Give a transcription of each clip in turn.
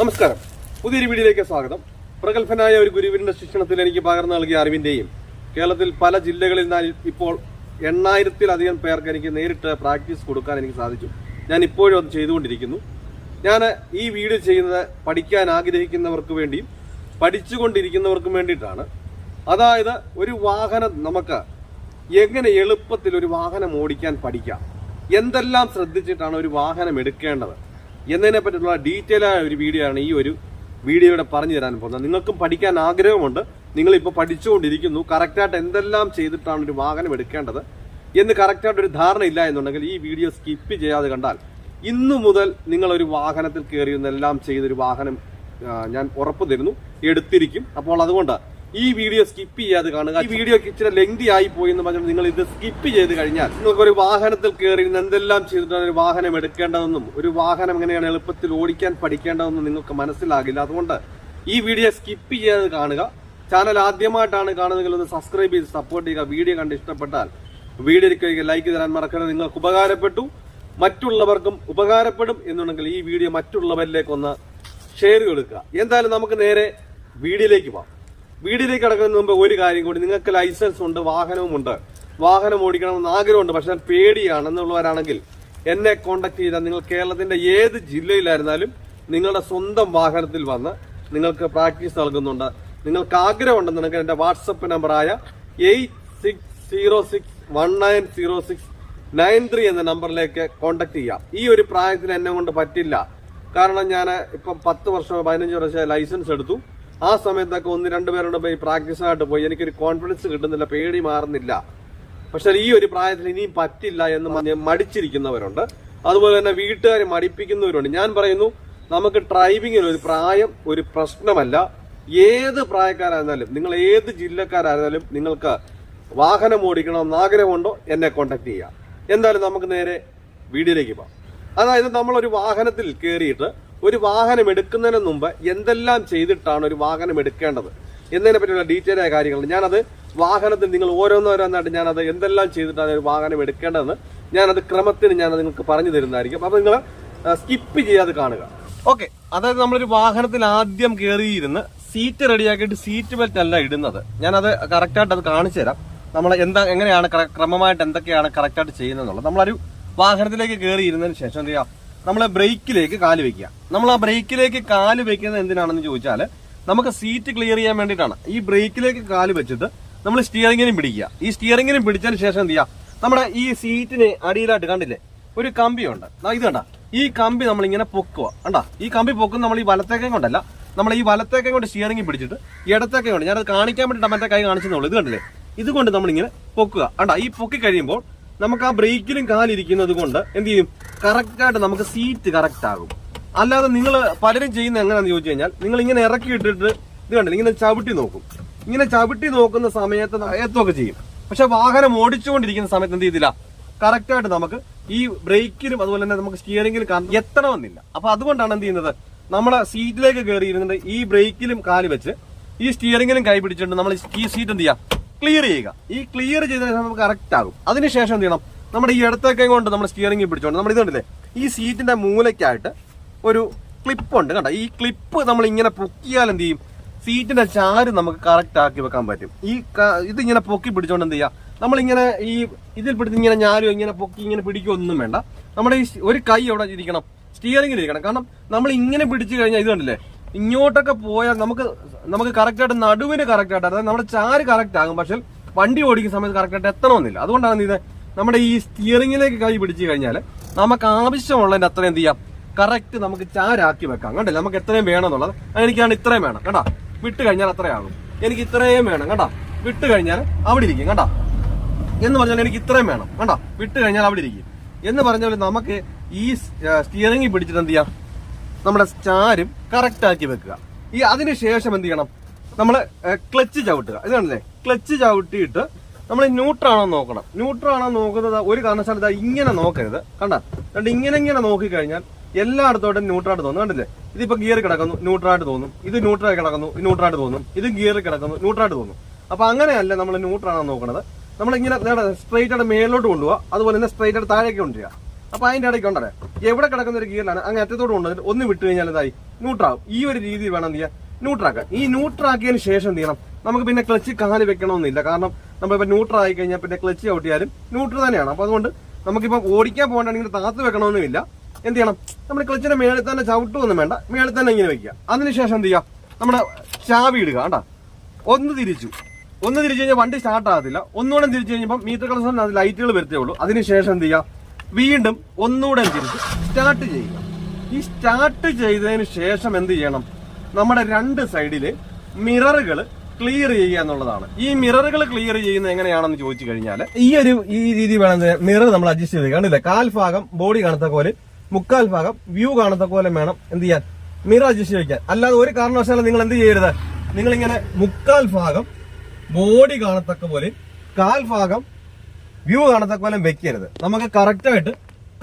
നമസ്കാരം. പുതിയൊരു വീഡിയോയിലേക്ക് സ്വാഗതം. പ്രഗത്ഭനായ ഒരു ഗുരുവിന്റെ ശിക്ഷണത്തിൽ എനിക്ക് പകർന്നു നൽകിയ അറിവിന്റെയും കേരളത്തിൽ പല ജില്ലകളിൽ നിന്ന് ഇപ്പോൾ എണ്ണായിരത്തിലധികം പേർക്ക് എനിക്ക് നേരിട്ട് പ്രാക്ടീസ് കൊടുക്കാൻ എനിക്ക് സാധിച്ചു. ഞാൻ ഇപ്പോഴും അത് ചെയ്തുകൊണ്ടിരിക്കുന്നു. ഞാൻ ഈ വീഡിയോ ചെയ്യുന്നത് പഠിക്കാൻ ആഗ്രഹിക്കുന്നവർക്ക് വേണ്ടിയും പഠിച്ചുകൊണ്ടിരിക്കുന്നവർക്കും വേണ്ടിയിട്ടാണ്. അതായത് ഒരു വാഹനം നമുക്ക് എങ്ങനെ എളുപ്പത്തിൽ ഒരു വാഹനം ഓടിക്കാൻ പഠിക്കാം? എന്തെല്ലാം ശ്രദ്ധിച്ചിട്ടാണ് ഒരു വാഹനം എടുക്കേണ്ടത്? എന്നതിനെ പറ്റിയുള്ള ഡീറ്റെയിൽ ആയ ഒരു വീഡിയോ ആണ് ഈ ഒരു വീഡിയോയുടെ പറഞ്ഞു തരാൻ പോകുന്നത്. നിങ്ങൾക്കും പഠിക്കാൻ ആഗ്രഹമുണ്ട്. നിങ്ങൾ ഇപ്പോൾ പഠിച്ചുകൊണ്ടിരിക്കുന്നു. കറക്റ്റായിട്ട് എന്തെല്ലാം ചെയ്തിട്ടാണ് ഒരു വാഹനം എടുക്കേണ്ടത് എന്ന് കറക്റ്റായിട്ട് ഒരു ധാരണ ഇല്ല എന്നുണ്ടെങ്കിൽ ഈ വീഡിയോ സ്കിപ്പ് ചെയ്യാതെ കണ്ടാൽ ഇന്നു മുതൽ നിങ്ങളൊരു വാഹനത്തിൽ കയറി എല്ലാം ചെയ്തൊരു വാഹനം ഞാൻ ഉറപ്പ് തരുന്നു. എടുത്തിരിക്കും. അപ്പോൾ അതുകൊണ്ട് ഈ വീഡിയോ സ്കിപ്പ് ചെയ്യാതെ കാണുക. ഈ വീഡിയോ ഇച്ചിരി ലെങ്തി ആയി പോയി എന്ന് പറഞ്ഞാൽ നിങ്ങൾ ഇത് സ്കിപ്പ് ചെയ്ത് കഴിഞ്ഞാൽ നിങ്ങൾക്ക് ഒരു വാഹനത്തിൽ കയറി എന്തെല്ലാം ചെയ്തിട്ടാണ് ഒരു വാഹനം എടുക്കേണ്ടതെന്നും ഒരു വാഹനം എങ്ങനെയാണ് എളുപ്പത്തിൽ ഓടിക്കാൻ പഠിക്കേണ്ടതെന്നും നിങ്ങൾക്ക് മനസ്സിലാകില്ല. അതുകൊണ്ട് ഈ വീഡിയോ സ്കിപ്പ് ചെയ്യാതെ കാണുക. ചാനൽ ആദ്യമായിട്ടാണ് കാണുന്നതെങ്കിൽ ഒന്ന് സബ്സ്ക്രൈബ് ചെയ്ത് സപ്പോർട്ട് ചെയ്യുക. വീഡിയോ കണ്ട് ഇഷ്ടപ്പെട്ടാൽ വീഡിയോ വീഡിയോയ്ക്ക് ലൈക്ക് തരാൻ മറക്കരുത്. നിങ്ങൾക്ക് ഉപകാരപ്പെട്ടു മറ്റുള്ളവർക്കും ഉപകാരപ്പെടും എന്നുണ്ടെങ്കിൽ ഈ വീഡിയോ മറ്റുള്ളവരിലേക്കൊന്ന് ഷെയർ കൊടുക്കുക. എന്തായാലും നമുക്ക് നേരെ വീഡിയോയിലേക്ക് പോകാം. വീഡിയോയിലേക്ക് കിടക്കുന്നതിന് മുമ്പ് ഒരു കാര്യം കൂടി. നിങ്ങൾക്ക് ലൈസൻസ് ഉണ്ട് വാഹനവും ഉണ്ട്. വാഹനം ഓടിക്കണമെന്ന് ആഗ്രഹമുണ്ട് പക്ഷെ പേടിയാണെന്നുള്ളവരാണെങ്കിൽ എന്നെ കോണ്ടാക്ട് ചെയ്താൽ നിങ്ങൾ കേരളത്തിന്റെ ഏത് ജില്ലയിലായിരുന്നാലും നിങ്ങളുടെ സ്വന്തം വാഹനത്തിൽ വന്ന് നിങ്ങൾക്ക് പ്രാക്ടീസ് നൽകുന്നുണ്ട്. നിങ്ങൾക്ക് ആഗ്രഹം ഉണ്ടെന്നുണ്ടെങ്കിൽ എന്റെ വാട്സപ്പ് നമ്പറായ eight six zero six one nine zero six nine three എന്ന നമ്പറിലേക്ക് കോണ്ടാക്ട് ചെയ്യാം. ഈ ഒരു പ്രായത്തിൽ എന്നെ കൊണ്ട് പറ്റില്ല. കാരണം ഞാൻ ഇപ്പം പത്ത് വർഷം പതിനഞ്ച് വർഷം ലൈസൻസ് എടുത്തു. ആ സമയത്തൊക്കെ ഒന്ന് രണ്ട് പേരുടെ പോയി പ്രാക്ടീസായിട്ട് പോയി. എനിക്കൊരു കോൺഫിഡൻസ് കിട്ടുന്നില്ല പേടി മാറുന്നില്ല. പക്ഷെ ഈ ഒരു പ്രായത്തിൽ ഇനിയും പറ്റില്ല എന്ന് മടിച്ചിരിക്കുന്നവരുണ്ട്. അതുപോലെ തന്നെ വീട്ടുകാരെ മടിപ്പിക്കുന്നവരുണ്ട്. ഞാൻ പറയുന്നു നമുക്ക് ഡ്രൈവിങ്ങിന് ഒരു പ്രായം ഒരു പ്രശ്നമല്ല. ഏത് പ്രായക്കാരായിരുന്നാലും നിങ്ങൾ ഏത് ജില്ലക്കാരായിരുന്നാലും നിങ്ങൾക്ക് വാഹനം ഓടിക്കണമെന്ന് ആഗ്രഹമുണ്ടോ എന്നെ കോണ്ടാക്ട് ചെയ്യാം എന്തായാലും നമുക്ക് നേരെ വീഡിയോയിലേക്ക് പോകാം. അതായത് നമ്മളൊരു വാഹനത്തിൽ കയറിയിട്ട് ഒരു വാഹനം എടുക്കുന്നതിന് മുമ്പ് എന്തെല്ലാം ചെയ്തിട്ടാണ് ഒരു വാഹനം എടുക്കേണ്ടത്? എന്നതിനെ പറ്റിയുള്ള ഡീറ്റെയിൽ ആയ കാര്യങ്ങൾ. ഞാനത് വാഹനത്തിൽ നിങ്ങൾ ഓരോന്നോരോന്നായിട്ട് ഞാനത് എന്തെല്ലാം ചെയ്തിട്ടാണ് ഒരു വാഹനം എടുക്കേണ്ടതെന്ന് ഞാനത് ക്രമത്തിന് ഞാനത് നിങ്ങൾക്ക് പറഞ്ഞു തരുന്നതായിരിക്കും. അപ്പോൾ നിങ്ങൾ സ്കിപ്പ് ചെയ്യാതെ കാണുക. ഓക്കെ അതായത് നമ്മളൊരു വാഹനത്തിൽ ആദ്യം കയറിയിരുന്ന് സീറ്റ് റെഡിയാക്കിയിട്ട് സീറ്റ് ബെൽറ്റ് അല്ല ഇടുന്നത്. ഞാനത് കറക്റ്റായിട്ട് അത് കാണിച്ചു തരാം. നമ്മൾ എന്താ എങ്ങനെയാണ് ക്രമമായിട്ട് എന്തൊക്കെയാണ് കറക്റ്റായിട്ട് ചെയ്യുന്നത് നമ്മളൊരു വാഹനത്തിലേക്ക് കയറി ഇരുന്നതിന് ശേഷം എന്ത് ചെയ്യാം? നമ്മൾ ബ്രേക്കിലേക്ക് കാൽ വെക്കുക. നമ്മൾ ആ ബ്രേക്കിലേക്ക് കാൽ വെക്കുന്നത് എന്തിനാണെന്ന് ചോദിച്ചാൽ നമുക്ക് സീറ്റ് ക്ലിയർ ചെയ്യാൻ വേണ്ടിയിട്ടാണ്. ഈ ബ്രേക്കിലേക്ക് കാൽ വെച്ചിട്ട് നമ്മൾ സ്റ്റിയറിങ്ങിനും പിടിക്കുക. ഈ സ്റ്റിയറിങ്ങിനും പിടിച്ചതിന് ശേഷം എന്ത് ചെയ്യുക? നമ്മുടെ ഈ സീറ്റിന് അടിയിലായിട്ട് കണ്ടില്ലേ? ഒരു കമ്പിയുണ്ട്. ഇത് കണ്ട. ഈ കമ്പി നമ്മൾ ഇങ്ങനെ പൊക്കുക. കണ്ടാ? ഈ കമ്പി പൊക്കുന്ന നമ്മൾ ഈ വലത്തേക്കം കൊണ്ടല്ല. നമ്മൾ ഈ വലത്തേക്കം കൊണ്ട് സ്റ്റിയറിംഗ് പിടിച്ചിട്ട് ഇടത്തേക്കം കൊണ്ട് ഞാനത് കാണിക്കാൻ വേണ്ടിയിട്ട് മറ്റേ കൈ കാണിച്ചെന്നുള്ളൂ. ഇത് കണ്ടില്ലേ? ഇതുകൊണ്ട് നമ്മളിങ്ങനെ പൊക്കുക. കണ്ടാ? ഈ പൊക്കി കഴിയുമ്പോൾ നമുക്ക് ആ ബ്രേക്കിലും കാലിരിക്കുന്നത് കൊണ്ട് എന്ത് ചെയ്യും? കറക്റ്റായിട്ട് നമുക്ക് സീറ്റ് കറക്റ്റ് ആകും. അല്ലാതെ നിങ്ങൾ പലരും ചെയ്യുന്ന എങ്ങനെയാണെന്ന് ചോദിച്ചു കഴിഞ്ഞാൽ നിങ്ങൾ ഇങ്ങനെ ഇറക്കി ഇട്ടിട്ട് ഇത് കണ്ടില്ല? ഇങ്ങനെ ചവിട്ടി നോക്കും. ഇങ്ങനെ ചവിട്ടി നോക്കുന്ന സമയത്ത് എത്തുമൊക്കെ ചെയ്യും. പക്ഷെ വാഹനം ഓടിച്ചുകൊണ്ടിരിക്കുന്ന സമയത്ത് എന്ത് ചെയ്തില്ല കറക്റ്റായിട്ട് നമുക്ക് ഈ ബ്രേക്കിലും അതുപോലെ തന്നെ നമുക്ക് സ്റ്റിയറിംഗിലും എത്തണമെന്നില്ല. അപ്പൊ അതുകൊണ്ടാണ് എന്ത് ചെയ്യുന്നത്? നമ്മളെ സീറ്റിലേക്ക് കയറി ഇരുന്നിട്ട് ഈ ബ്രേക്കിലും കാൽ വെച്ച് ഈ സ്റ്റിയറിംഗിലും കൈ പിടിച്ചിട്ട് നമ്മൾ ഈ സീറ്റ് എന്ത് ചെയ്യുക? ക്ലിയർ ചെയ്യുക. ഈ ക്ലിയർ ചെയ്ത നമുക്ക് കറക്റ്റ് ആകും. അതിനുശേഷം എന്ത് ചെയ്യണം? നമ്മുടെ ഈ ഇടത്തേക്കൈ കൊണ്ട് നമ്മൾ സ്റ്റിയറിംഗ് പിടിച്ചോണ്ട് നമ്മൾ ഇതുണ്ടല്ലേ? ഈ സീറ്റിന്റെ മൂലയ്ക്കായിട്ട് ഒരു ക്ലിപ്പ് ഉണ്ട്. കണ്ട? ഈ ക്ലിപ്പ് നമ്മൾ ഇങ്ങനെ പൊക്കിയാൽ എന്ത് ചെയ്യും? സീറ്റിന്റെ ചാര് നമുക്ക് കറക്റ്റ് ആക്കി വെക്കാൻ പറ്റും. ഈ ഇതിങ്ങനെ പൊക്കി പിടിച്ചോണ്ട് എന്ത് ചെയ്യാം? നമ്മളിങ്ങനെ ഈ ഇതിൽ പിടിച്ച് ഇങ്ങനെ ഞാനും ഇങ്ങനെ പൊക്കി ഇങ്ങനെ പിടിക്കൊന്നും വേണ്ട. നമ്മുടെ ഈ ഒരു കൈ എവിടെ ഇരിക്കണം. സ്റ്റിയറിംഗിൽ ഇരിക്കണം. കാരണം നമ്മൾ ഇങ്ങനെ പിടിച്ചു കഴിഞ്ഞാൽ ഇതുണ്ടല്ലേ ഇങ്ങോട്ടൊക്കെ പോയാൽ നമുക്ക് നമുക്ക് കറക്റ്റായിട്ട് നടുവിന് കറക്റ്റ് ആയിട്ട് അതായത് നമ്മുടെ ചാര് കറക്റ്റ് ആകും. പക്ഷെ വണ്ടി ഓടിക്കുന്ന സമയത്ത് കറക്റ്റായിട്ട് എത്തണമെന്നില്ല. അതുകൊണ്ടാണ് ഇത് നമ്മുടെ ഈ സ്റ്റിയറിംഗിലേക്ക് കൈ പിടിച്ചു കഴിഞ്ഞാൽ നമുക്ക് ആവശ്യമുള്ളതിന്റെ അത്രയും എന്ത് ചെയ്യാം? കറക്റ്റ് നമുക്ക് ചാരാക്കി വെക്കാം. കണ്ടില്ല? നമുക്ക് എത്രയും വേണം എന്നുള്ളത്. എനിക്കാണ് ഇത്രയും വേണം. കണ്ടാ? വിട്ട് കഴിഞ്ഞാൽ അത്രയാകും എനിക്ക് ഇത്രയും വേണം. കണ്ടാ? വിട്ട് കഴിഞ്ഞാൽ അവിടെ ഇരിക്കും. കണ്ടാ? എന്ന് പറഞ്ഞാൽ എനിക്ക് ഇത്രയും വേണം. കണ്ടാ? വിട്ട് കഴിഞ്ഞാൽ അവിടെ ഇരിക്കും. എന്ന് പറഞ്ഞാൽ നമുക്ക് ഈ സ്റ്റിയറിംഗിൽ പിടിച്ചിട്ട് എന്ത് ചെയ്യാം? നമ്മുടെ ചാരും കറക്റ്റാക്കി വെക്കുക. ഈ അതിനുശേഷം എന്ത് ചെയ്യണം? നമ്മൾ ക്ലച്ച് ചവിട്ടുക. ഇതാണല്ലേ ക്ലച്ച് ചവിട്ടിയിട്ട് നമ്മൾ ന്യൂട്രാണോ നോക്കണം. ന്യൂട്രാണോ നോക്കുന്നത് ഒരു കാരണവശാലും ഇതാ ഇങ്ങനെ നോക്കരുത്. കണ്ട? കണ്ട് ഇങ്ങനെ ഇങ്ങനെ നോക്കിക്കഴിഞ്ഞാൽ എല്ലായിടത്തോട്ടും ന്യൂട്രായിട്ട് തോന്നും. കണ്ടില്ലേ? ഇതിപ്പോ ഗിയർ കിടക്കുന്നു ന്യൂട്രായിട്ട് തോന്നും. ഇത് ന്യൂട്രായി കിടക്കുന്നു ന്യൂട്രായിട്ട് തോന്നും. ഇത് ഗിയർ കിടക്കുന്നു ന്യൂട്രായിട്ട് തോന്നും. അപ്പൊ അങ്ങനെയല്ല നമ്മൾ ന്യൂട്രാണോ നോക്കണത്. നമ്മളിങ്ങനെ സ്ട്രൈറ്റ് ആയിട്ട് മേലോട്ട് കൊണ്ടുപോകുക അതുപോലെ തന്നെ സ്ട്രൈറ്റ് ആയിട്ട് താഴേക്ക് കൊണ്ടുവരിക. അപ്പൊ അതിന്റെ ഇടയ്ക്ക് ഉണ്ടല്ലേ? എവിടെ കിടക്കുന്ന ഒരു ഗിയറിലാണ് അങ്ങ് അറ്റത്തോട് കൊണ്ടുവന്നിട്ട് ഒന്ന് വിട്ട് കഴിഞ്ഞാൽ എന്തായി? ന്യൂട്രാവും ഈ ഒരു രീതി വേണം എന്ത് ചെയ്യുക ന്യൂട്രാക്കുക ഈ ന്യൂട്രാക്കിയതിന് ശേഷം എന്ത് ചെയ്യണം? നമുക്ക് പിന്നെ ക്ലച്ച് കാൽ വെക്കണമെന്നില്ല. കാരണം നമ്മളിപ്പോ ന്യൂട്രൽ ആയി കഴിഞ്ഞാൽ പിന്നെ ക്ലച്ച് ചവിട്ടിയാലും ന്യൂട്രൽ തന്നെയാണ്. അപ്പോൾ അതുകൊണ്ട് നമുക്കിപ്പോ ഓടിക്കാൻ പോകണമെങ്കിൽ താത്ത് വെക്കണമെന്നുമില്ല. എന്ത് ചെയ്യണം? നമ്മൾ ക്ലച്ചിന്റെ മേളിൽ തന്നെ ചവിട്ടുമൊന്നും വേണ്ട. മേളിൽ തന്നെ ഇങ്ങനെ വെക്കുക. അതിനുശേഷം എന്ത് ചെയ്യുക? നമ്മുടെ ചാവി ഇടുക കേട്ടോ ഒന്ന് തിരിച്ചു. ഒന്ന് തിരിച്ചു കഴിഞ്ഞാൽ വണ്ടി സ്റ്റാർട്ട് ആകത്തില്ല. ഒന്നുകൂടെ തിരിച്ചു കഴിഞ്ഞപ്പോൾ മീറ്റർ കളസറിന് അത് ലൈറ്റുകൾ വരുത്തേ ഉള്ളൂ. അതിനുശേഷം എന്ത് ചെയ്യുക? വീണ്ടും ഒന്നുകൂടെ തിരിച്ച് സ്റ്റാർട്ട് ചെയ്യുക. ഈ സ്റ്റാർട്ട് ചെയ്തതിന് ശേഷം എന്ത് ചെയ്യണം? നമ്മുടെ രണ്ട് സൈഡിൽ മിററുകൾ ക്ലിയർ ചെയ്യുക എന്നുള്ളതാണ്. ഈ മിററുകൾ ക്ലിയർ ചെയ്യുന്നത് എങ്ങനെയാണെന്ന് ചോദിച്ചു കഴിഞ്ഞാൽ ഈ ഒരു ഈ രീതി വേണം മിറർ നമ്മൾ അഡ്ജസ്റ്റ് ചെയ്ത്. കണ്ടില്ലേ? കാൽ ഭാഗം ബോഡി കാണത്ത പോലെ മുക്കാൽ ഭാഗം വ്യൂ കാണത്ത പോലെ വേണം എന്ത് ചെയ്യാൻ? മിറർ അഡ്ജസ്റ്റ് ചെയ്യിക്കാൻ അല്ലാതെ ഒരു കാരണവശാലും നിങ്ങൾ എന്ത് ചെയ്യരുത്. നിങ്ങൾ ഇങ്ങനെ മുക്കാൽ ഭാഗം ബോഡി കാണത്തക്ക പോലെ കാൽ ഭാഗം വ്യൂ കാണത്തക്ക പോലെ വെക്കരുത്. നമുക്ക് കറക്റ്റായിട്ട്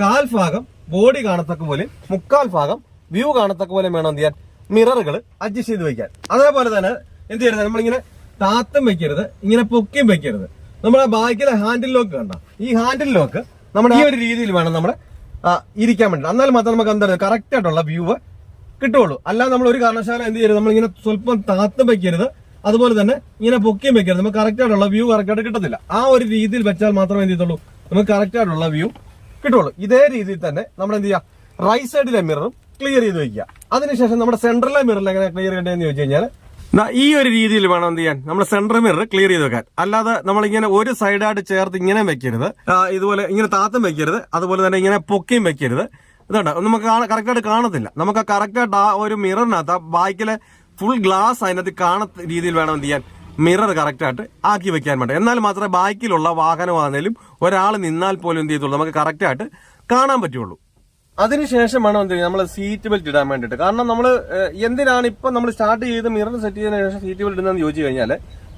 കാൽ ഭാഗം ബോഡി കാണത്തക്ക പോലെ മുക്കാൽ ഭാഗം വ്യൂ കാണത്തക്ക പോലെ വേണം എന്ത് ചെയ്യാൻ? മിററുകൾ അഡ്ജസ്റ്റ് ചെയ്ത് വെക്കാൻ അതേപോലെ തന്നെ എന്ത് ചെയ്യരുത്? നമ്മളിങ്ങനെ താത്തും വെക്കരുത്. ഇങ്ങനെ പൊക്കിയും വെക്കരുത്. നമ്മുടെ ബാക്കിലെ ഹാൻഡിൽ ലോക്ക് കണ്ട? ഈ ഹാൻഡിൽ ലോക്ക് നമ്മൾ ഈ ഒരു രീതിയിൽ വേണം നമ്മൾ ഇരിക്കാൻ വേണ്ടി എന്നാൽ മാത്രം നമുക്ക് എന്താ പറയുക? കറക്റ്റ് ആയിട്ടുള്ള വ്യൂ കിട്ടുള്ളൂ അല്ലാതെ നമ്മൾ ഒരു കാരണവശാലും എന്ത് ചെയ്യരുത്? നമ്മളിങ്ങനെ സ്വല്പം താത്തും വെക്കരുത്. അതുപോലെ തന്നെ ഇങ്ങനെ പൊക്കിയും വെക്കരുത്. നമുക്ക് കറക്റ്റ് ആയിട്ടുള്ള വ്യൂ കറക്റ്റ് ആയിട്ട് കിട്ടത്തില്ല. ആ ഒരു രീതിയിൽ വെച്ചാൽ മാത്രമേ എന്ത് ചെയ്യത്തുള്ളൂ? നമുക്ക് കറക്റ്റ് ആയിട്ടുള്ള വ്യൂ കിട്ടുള്ളൂ ഇതേ രീതിയിൽ തന്നെ നമ്മൾ എന്ത് ചെയ്യുക? റൈറ്റ് സൈഡിലെ മിററും ക്ലിയർ ചെയ്ത് വെക്കുക. അതിനുശേഷം നമ്മുടെ സെൻട്രലിലെ മിററിൽ എങ്ങനെ ക്ലിയർ ചെയ്യേണ്ടതെന്ന് ചോദിച്ചു കഴിഞ്ഞാൽ ഈ ഒരു രീതിയിൽ വേണം എന്ത് ചെയ്യാൻ. നമ്മൾ സെൻട്രൽ മിറർ ക്ലിയർ ചെയ്ത് വെക്കാൻ. അല്ലാതെ നമ്മൾ ഇങ്ങനെ ഒരു സൈഡായിട്ട് ചേർത്ത് ഇങ്ങനെ വെക്കരുത്. ഇതുപോലെ ഇങ്ങനെ താത്തും വെക്കരുത്. അതുപോലെ തന്നെ ഇങ്ങനെ പൊക്കിയും വെക്കരുത്. ഇതുണ്ട്? നമുക്ക് കറക്റ്റായിട്ട് കാണത്തില്ല. നമുക്ക് കറക്റ്റായിട്ട് ആ ഒരു മിററിനകത്ത് ആ ബാക്കിലെ ഫുൾ ഗ്ലാസ് അതിനകത്ത് കാണത്ത രീതിയിൽ വേണം എന്ത് ചെയ്യാൻ. മിറർ കറക്റ്റായിട്ട് ആക്കി വെക്കാൻ വേണ്ടി. എന്നാൽ മാത്രമേ ബാക്കിലുള്ള വാഹനം വാഹനമാണെങ്കിലും ഒരാൾ നിന്നാൽ പോലും എന്ത് ചെയ്യത്തുള്ളൂ? നമുക്ക് കറക്റ്റായിട്ട് കാണാൻ പറ്റുള്ളൂ. അതിനുശേഷം വേണം എന്ത് നമ്മൾ സീറ്റ് ബെൽറ്റ് ഇടാൻ വേണ്ടിയിട്ട്. കാരണം നമ്മൾ എന്തിനാണ് ഇപ്പം നമ്മൾ സ്റ്റാർട്ട് ചെയ്ത് മിറർ സെറ്റ് ചെയ്തതിനു ശേഷം സീറ്റ് ബെൽറ്റ് ഇടുന്നതെന്ന് ചോദിച്ചു കഴിഞ്ഞാൽ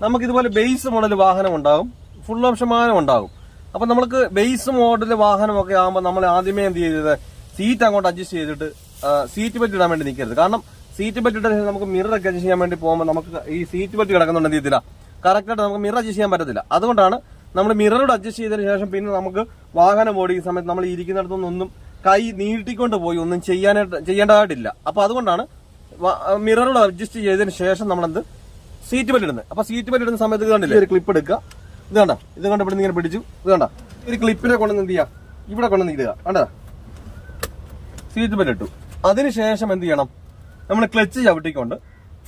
നമുക്ക് ഇതുപോലെ ബേസ് മോഡൽ വാഹനം ഉണ്ടാകും. ഫുൾ ഓപ്ഷൻ വാഹനം ഉണ്ടാകും. അപ്പൊ നമുക്ക് ബേസ് മോഡൽ വാഹനമൊക്കെ ആകുമ്പോൾ നമ്മൾ ആദ്യമേ എന്ത് ചെയ്തത്? സീറ്റ് അങ്ങോട്ട് അഡ്ജസ്റ്റ് ചെയ്തിട്ട് സീറ്റ് ബെൽറ്റ് ഇടാൻ വേണ്ടി നിൽക്കരുത് കാരണം സീറ്റ് ബെൽറ്റ് ഇട്ട നമുക്ക് മിറർ ഒക്കെ അഡ്ജസ്റ്റ് ചെയ്യാൻ വേണ്ടി പോകുമ്പോൾ നമുക്ക് ഈ സീറ്റ് ബെൽറ്റ് കിടക്കുന്നുണ്ട് എന്ത് കറക്റ്റായിട്ട് നമുക്ക് മിറർ അഡ്ജസ്റ്റ് ചെയ്യാൻ പറ്റത്തില്ല. അതുകൊണ്ടാണ് നമ്മൾ മിററോട് അഡ്ജസ്റ്റ് ചെയ്തതിനു ശേഷം പിന്നെ നമുക്ക് വാഹനം ഓടിക്കുന്ന സമയത്ത് നമ്മൾ ഇരിക്കുന്നിടത്തൊന്നും കൈ നീട്ടിക്കൊണ്ട് പോയി. ഒന്നും ചെയ്യാനായിട്ട് ചെയ്യേണ്ടതായിട്ടില്ല. അപ്പൊ അതുകൊണ്ടാണ് മിററോട് അഡ്ജസ്റ്റ് ചെയ്തതിന് ശേഷം നമ്മളെന്ത്? സീറ്റ് ബെൽറ്റ് ഇടുന്നത്. അപ്പൊ സീറ്റ് ബെൽറ്റ് ഇടുന്ന സമയത്ത് ഇത് കണ്ടില്ലേ? ഒരു ക്ലിപ്പ് എടുക്കുക. ഇത് കണ്ട? ഇത് കണ്ട? ഇവിടെ ഇങ്ങനെ പിടിച്ചു. ഇത് കണ്ട? ഒരു ക്ലിപ്പിനെ കൊണ്ടുവന്ന് എന്ത് ചെയ്യുക? ഇവിടെ കൊണ്ടുവന്ന് ഇടുക? കണ്ട? സീറ്റ് ബെൽറ്റ് ഇട്ടു. അതിനുശേഷം എന്ത് ചെയ്യണം? നമ്മൾ ക്ലച്ച് ചവിട്ടിക്കൊണ്ട്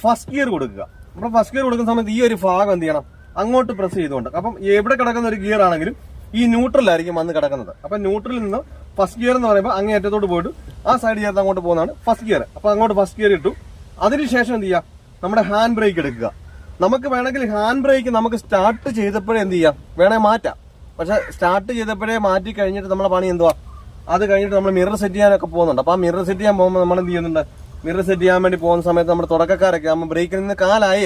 ഫസ്റ്റ് ഗിയർ കൊടുക്കുക. അപ്പൊ ഫസ്റ്റ് ഗിയർ കൊടുക്കുന്ന സമയത്ത് ഈ ഒരു ഭാഗം എന്ത് ചെയ്യണം? അങ്ങോട്ട് പ്രസ് ചെയ്തുകൊണ്ട്. അപ്പം എവിടെ കിടക്കുന്ന ഒരു ഗിയർ ആണെങ്കിലും ഈ ന്യൂട്രലായിരിക്കും വന്ന് കിടക്കുന്നത്. അപ്പൊ ന്യൂട്രലിൽ നിന്ന് ഫസ്റ്റ് ഗിയർ എന്ന് പറയുമ്പോൾ അങ്ങേ അറ്റത്തോട്ട് പോയിട്ട് ആ സൈഡ് ചേർത്ത് അങ്ങോട്ട് പോകുന്നതാണ് ഫസ്റ്റ് ഗിയർ അപ്പൊ അങ്ങോട്ട് ഫസ്റ്റ് ഗിയർ ഇട്ടു. അതിനുശേഷം എന്ത് ചെയ്യാം? നമ്മുടെ ഹാൻഡ് ബ്രേക്ക് എടുക്കുക. നമുക്ക് വേണമെങ്കിൽ ഹാൻഡ് ബ്രേക്ക് നമുക്ക് സ്റ്റാർട്ട് ചെയ്തപ്പോഴേ എന്ത് ചെയ്യാം? വേണേ മാറ്റാം. പക്ഷെ സ്റ്റാർട്ട് ചെയ്തപ്പോഴേ മാറ്റി കഴിഞ്ഞിട്ട് നമ്മളെ പണി എന്തുവാ? അത് കഴിഞ്ഞിട്ട് നമ്മൾ മിറർ സെറ്റ് ചെയ്യാനൊക്കെ പോകുന്നുണ്ട്. അപ്പൊ ആ മിറർ സെറ്റ് ചെയ്യാൻ പോകുമ്പോൾ നമ്മൾ എന്ത് ചെയ്യുന്നുണ്ട്? മിറർ സെറ്റ് ചെയ്യാൻ വേണ്ടി പോകുന്ന സമയത്ത് നമ്മുടെ തുടക്കക്കാരൊക്കെ ആകുമ്പോൾ ബ്രേക്കിൽ നിന്ന് കാലായ.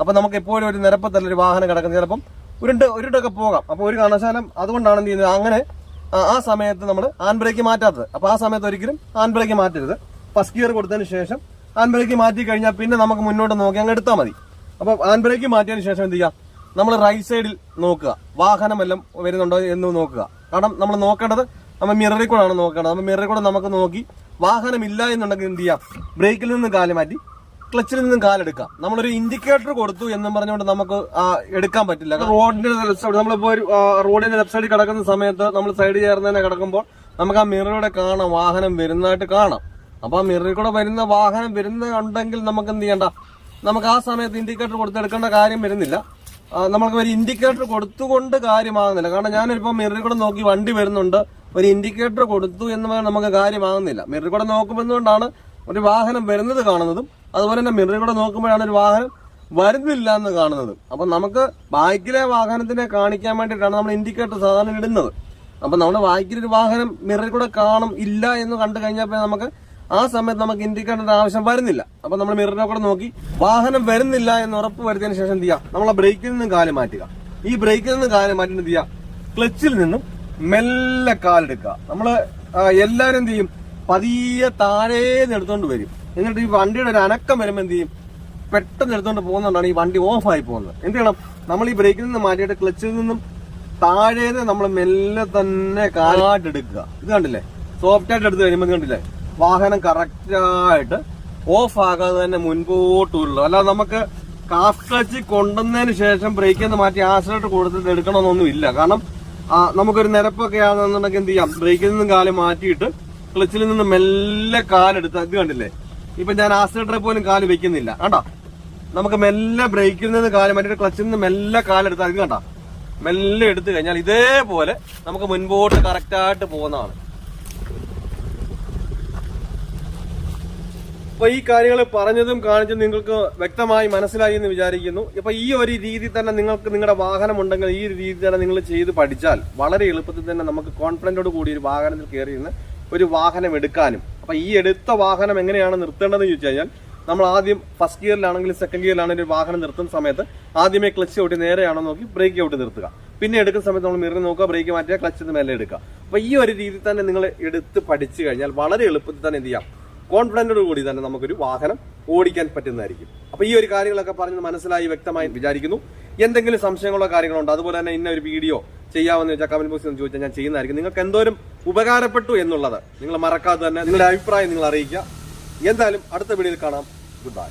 അപ്പൊ നമുക്ക് എപ്പോഴും ഒരു നിരപ്പത്തല്ല ഒരു വാഹനം കിടക്കുന്നത്. ചിലപ്പം ഉരുണ്ട് ഉരുണ്ടൊക്കെ പോകാം. അപ്പൊ ഒരു കാരണവശാലും അതുകൊണ്ടാണ് എന്ത് ചെയ്യുന്നത്? അങ്ങനെ ആ- സമയത്ത് നമ്മൾ ആൻ ബ്രേക്ക് മാറ്റാത്തത്. അപ്പൊ ആ സമയത്ത് ഒരിക്കലും ആൻ ബ്രേക്ക് മാറ്റരുത്. ഫസ്റ്റ് ഗിയർ കൊടുത്തതിന് ശേഷം ആൻ ബ്രേക്ക് മാറ്റി കഴിഞ്ഞാൽ പിന്നെ നമുക്ക് മുന്നോട്ട് നോക്കി അങ്ങ് എടുത്താൽ മതി. അപ്പൊ ആൻ ബ്രേക്ക് മാറ്റിയതിന് ശേഷം എന്ത് ചെയ്യുക? നമ്മൾ റൈറ്റ് സൈഡിൽ നോക്കുക. വാഹനം എല്ലാം വരുന്നുണ്ടോ എന്ന് നോക്കുക. കാരണം നമ്മൾ നോക്കേണ്ടത് നമ്മൾ മിററിൽ കൂടെ ആണ് നോക്കേണ്ടത്. നമ്മൾ മിററിൽ കൂടെ നമുക്ക് നോക്കി വാഹനം ഇല്ല എന്നുണ്ടെങ്കിൽ എന്ത് ചെയ്യാം ബ്രേക്കിൽ നിന്ന് കാൽ മാറ്റി ക്ലച്ചിൽ നിന്നും കാലെടുക്കാം. നമ്മളൊരു ഇൻഡിക്കേറ്റർ കൊടുത്തു എന്ന് പറഞ്ഞുകൊണ്ട് നമുക്ക് എടുക്കാൻ പറ്റില്ല. റോഡിന്റെ ലെഫ്റ്റ് നമ്മളിപ്പോ ഒരു റോഡിന്റെ ലെഫ്റ്റ് സൈഡിൽ കിടക്കുന്ന സമയത്ത് നമ്മൾ സൈഡ് ചേർന്ന് തന്നെ കിടക്കുമ്പോൾ നമുക്ക് ആ മിററിലൂടെ കാണാം വാഹനം വരുന്നതായിട്ട് കാണാം. അപ്പൊ ആ മിററിൽ കൂടെ വരുന്ന വാഹനം വരുന്ന വരുന്നുണ്ടെങ്കിൽ നമുക്ക് എന്ത് ചെയ്യണ്ട? നമുക്ക് ആ സമയത്ത് ഇൻഡിക്കേറ്റർ കൊടുത്തെടുക്കേണ്ട കാര്യം വരുന്നില്ല. നമുക്ക് ഒരു ഇൻഡിക്കേറ്റർ കൊടുത്തുകൊണ്ട് കാര്യമാകുന്നില്ല. കാരണം ഞാനിപ്പോ മിററിൽ കൂടെ നോക്കി വണ്ടി വരുന്നുണ്ട്. ഒരു ഇൻഡിക്കേറ്റർ കൊടുത്തു എന്ന് നമുക്ക് കാര്യമാകുന്നില്ല. മിററിൽ കൂടെ നോക്കുമെന്നുകൊണ്ടാണ് ഒരു വാഹനം വരുന്നത് കാണുന്നതും അതുപോലെ തന്നെ മിററിൽ കൂടെ നോക്കുമ്പോഴാണ് ഒരു വാഹനം വരുന്നില്ല എന്ന് കാണുന്നത്. അപ്പൊ നമുക്ക് ബാക്കിലെ വാഹനത്തിനെ കാണിക്കാൻ വേണ്ടിയിട്ടാണ് നമ്മൾ ഇൻഡിക്കേറ്റർ സാധാരണ ഇടുന്നത്. അപ്പൊ നമ്മുടെ ബാക്കിലൊരു വാഹനം മിററിൽ കൂടെ കാണും ഇല്ല എന്ന് കണ്ടു കഴിഞ്ഞാൽ പിന്നെ നമുക്ക് ആ സമയത്ത് നമുക്ക് ഇൻഡിക്കേറ്ററിന്റെ ആവശ്യം വരുന്നില്ല. അപ്പൊ നമ്മൾ മിററിനെ കൂടെ നോക്കി വാഹനം വരുന്നില്ല എന്ന് ഉറപ്പ് വരുത്തിയതിനു ശേഷം എന്ത് ചെയ്യാം നമ്മളെ ബ്രേക്കിൽ നിന്നും കാൽ മാറ്റുക. ഈ ബ്രേക്കിൽ നിന്നും കാൽ മാറ്റി എന്ത് ചെയ്യുക? ക്ലച്ചിൽ നിന്നും മെല്ലെ കാലെടുക്കുക. നമ്മൾ ആ, എല്ലാവരും എന്ത് ചെയ്യും? പതിയെ താഴേന്ന് എടുത്തോണ്ട് വരും. എന്നിട്ട് ഈ വണ്ടിയുടെ ഒരു അനക്കം വരുമ്പോൾ എന്ത് ചെയ്യും? പെട്ടെന്ന് എടുത്തോണ്ട് പോകുന്നതുകൊണ്ടാണ് ഈ വണ്ടി ഓഫായി പോകുന്നത്. എന്ത് ചെയ്യണം? നമ്മൾ ഈ ബ്രേക്കിൽ നിന്ന് മാറ്റിയിട്ട് ക്ലച്ചിൽ നിന്നും താഴേന്ന് നമ്മൾ മെല്ലെ തന്നെ കാലായിട്ട് എടുക്കുക. ഇത് കണ്ടില്ലേ? സോഫ്റ്റ് ആയിട്ട് എടുത്ത് കഴിയുമ്പോൾ കണ്ടില്ലേ? വാഹനം കറക്റ്റായിട്ട് ഓഫ് ആകാതെ തന്നെ മുൻപോട്ട് ഉള്ളു അല്ലാതെ നമുക്ക് കാഫ് ക്ലച്ച് കൊണ്ടുവന്നതിന് ശേഷം ബ്രേക്കിൽ നിന്ന് മാറ്റി ആശ്രയിട്ട് കൊടുത്തിട്ട് എടുക്കണമെന്നൊന്നും ഇല്ല. കാരണം നമുക്കൊരു നിരപ്പൊക്കെ ആണെന്നുണ്ടെങ്കിൽ എന്ത് ചെയ്യാം? ബ്രേക്കിൽ നിന്നും കാൽ മാറ്റിയിട്ട് ക്ലച്ചിൽ നിന്ന് മെല്ലെ കാലെടുത്ത് ഇത് കണ്ടില്ലേ? ഇപ്പൊ ഞാൻ ആശ്രയിട്ടറെ പോലും കാൽ വെക്കുന്നില്ല. കണ്ടോ? നമുക്ക് മെല്ലെ ബ്രേക്കിൽ നിന്ന് കാൽ മറ്റേ ക്ലച്ചിൽ നിന്ന് മെല്ലെ കാലെടുത്താൽ അത് കണ്ടോ? മെല്ലെ എടുത്തു കഴിഞ്ഞാൽ ഇതേപോലെ നമുക്ക് മുൻപോട്ട് കറക്റ്റ് ആയിട്ട് പോകുന്നതാണ്. അപ്പൊ ഈ കാര്യങ്ങൾ പറഞ്ഞതും കാണിച്ചതും നിങ്ങൾക്ക് വ്യക്തമായി മനസ്സിലായി എന്ന് വിചാരിക്കുന്നു. ഇപ്പൊ ഈ ഒരു രീതി തന്നെ നിങ്ങൾക്ക് നിങ്ങളുടെ വാഹനം ഉണ്ടെങ്കിൽ ഈ രീതി തന്നെ നിങ്ങൾ ചെയ്ത് പഠിച്ചാൽ വളരെ എളുപ്പത്തിൽ തന്നെ നമുക്ക് കോൺഫിഡന്റോട് കൂടി ഒരു വാഹനത്തിൽ കയറി ഇരുന്ന് ഒരു വാഹനം എടുക്കാനും. അപ്പൊ ഈ എടുത്ത വാഹനം എങ്ങനെയാണ് നിർത്തേണ്ടതെന്ന് ചോദിച്ചു കഴിഞ്ഞാൽ നമ്മൾ ആദ്യം ഫസ്റ്റ് ഗിയറിലാണെങ്കിലും സെക്കൻഡ് ഗിയറിലാണെങ്കിലും വാഹനം നിർത്തുന്ന സമയത്ത് ആദ്യമേ ക്ലച്ച് ഔട്ട് നേരെയാണോ നോക്കി ബ്രേക്ക് ഔട്ട് നിർത്തുക. പിന്നെ എടുക്കുന്ന സമയത്ത് നമ്മൾ മിറർ നോക്കുക ബ്രേക്ക് മാറ്റുക ക്ലച്ച് മേലെ എടുക്കുക. അപ്പൊ ഈ ഒരു രീതി തന്നെ നിങ്ങൾ എടുത്ത് പഠിച്ചു കഴിഞ്ഞാൽ വളരെ എളുപ്പത്തിൽ തന്നെ എന്ത് ചെയ്യാം? കോൺഫിഡന്റോട് കൂടി തന്നെ നമുക്കൊരു വാഹനം ഓടിക്കാൻ പറ്റുന്നതായിരിക്കും. അപ്പൊ ഈ ഒരു കാര്യങ്ങളൊക്കെ പറഞ്ഞ് മനസ്സിലായി വ്യക്തമായി വിചാരിക്കുന്നു. എന്തെങ്കിലും സംശയങ്ങളോ കാര്യങ്ങളോ ഉണ്ടോ? അതുപോലെ തന്നെ ഇന്ന ഒരു വീഡിയോ ചെയ്യാമെന്ന് വെച്ചാൽ കമന്റ് ബോക്സിൽ ചോദിച്ചാൽ ഞാൻ ചെയ്യുന്നതായിരിക്കും. നിങ്ങൾക്ക് എന്തോരം ഉപകാരപ്പെട്ടു എന്നുള്ളത് നിങ്ങൾ മറക്കാതെ തന്നെ നിങ്ങളുടെ അഭിപ്രായം നിങ്ങൾ അറിയിക്കുക. എന്തായാലും അടുത്ത വീഡിയോയിൽ കാണാം. Good bye